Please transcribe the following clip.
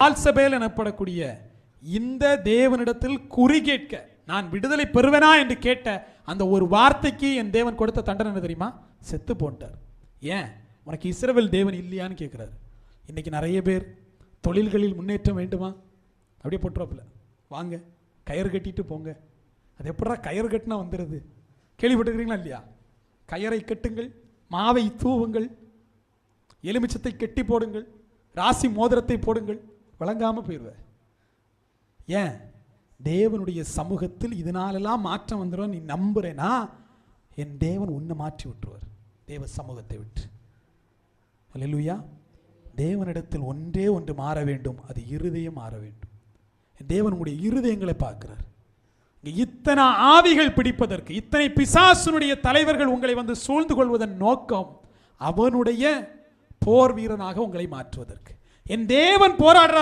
ஆல்சபேல் எனப்படக்கூடிய இந்த தேவனிடத்தில் குறி கேட்க நான் விடுதலை பெறுவேனா என்று கேட்ட அந்த ஒரு வார்த்தைக்கு என் தேவன் கொடுத்த தண்டனை என்ன தெரியுமா? செத்து போன்ட்டார் ஏன்? உனக்கு இஸ்ரவேல் தேவன் இல்லையான்னு கேட்குறாரு. இன்றைக்கி நிறைய பேர் தொழில்களில் முன்னேற்றம் வேண்டுமா? அப்படியே போட்டுருவாப்புல. வாங்க கயிறு கட்டிட்டு போங்க. அது எப்படா கயிறு கட்டினா வந்துடுது கேள்விப்பட்டுக்கிறீங்களா இல்லையா? கயரை கட்டுங்கள் மாவை தூவுங்கள் எலுமிச்சத்தை கெட்டி போடுங்கள் ராசி மோதிரத்தை போடுங்கள் வழங்காம போயிடுவேன் ஏன்? தேவனுடைய சமூகத்தில் இதனாலெல்லாம் மாற்றம் வந்துடும் நீ நம்புறேனா? என் தேவன் உன்னை மாற்றி விட்டுருவார். தேவ சமூகத்தை விட்டு. அல்லா தேவனிடத்தில் ஒன்றே ஒன்று மாற வேண்டும். அது இருதயம் மாற வேண்டும். தேவன் உங்களுடைய இருதயங்களை பார்க்கிறார். இத்தனை ஆவிகள் பிடிப்பதற்கு இத்தனை பிசாசுனுடைய தலைவர்கள் உங்களை வந்து சூழ்ந்து கொள்வதன் நோக்கம் அவனுடைய போர் வீரனாக உங்களை மாற்றுவதற்கு. என் தேவன் போராடுறார்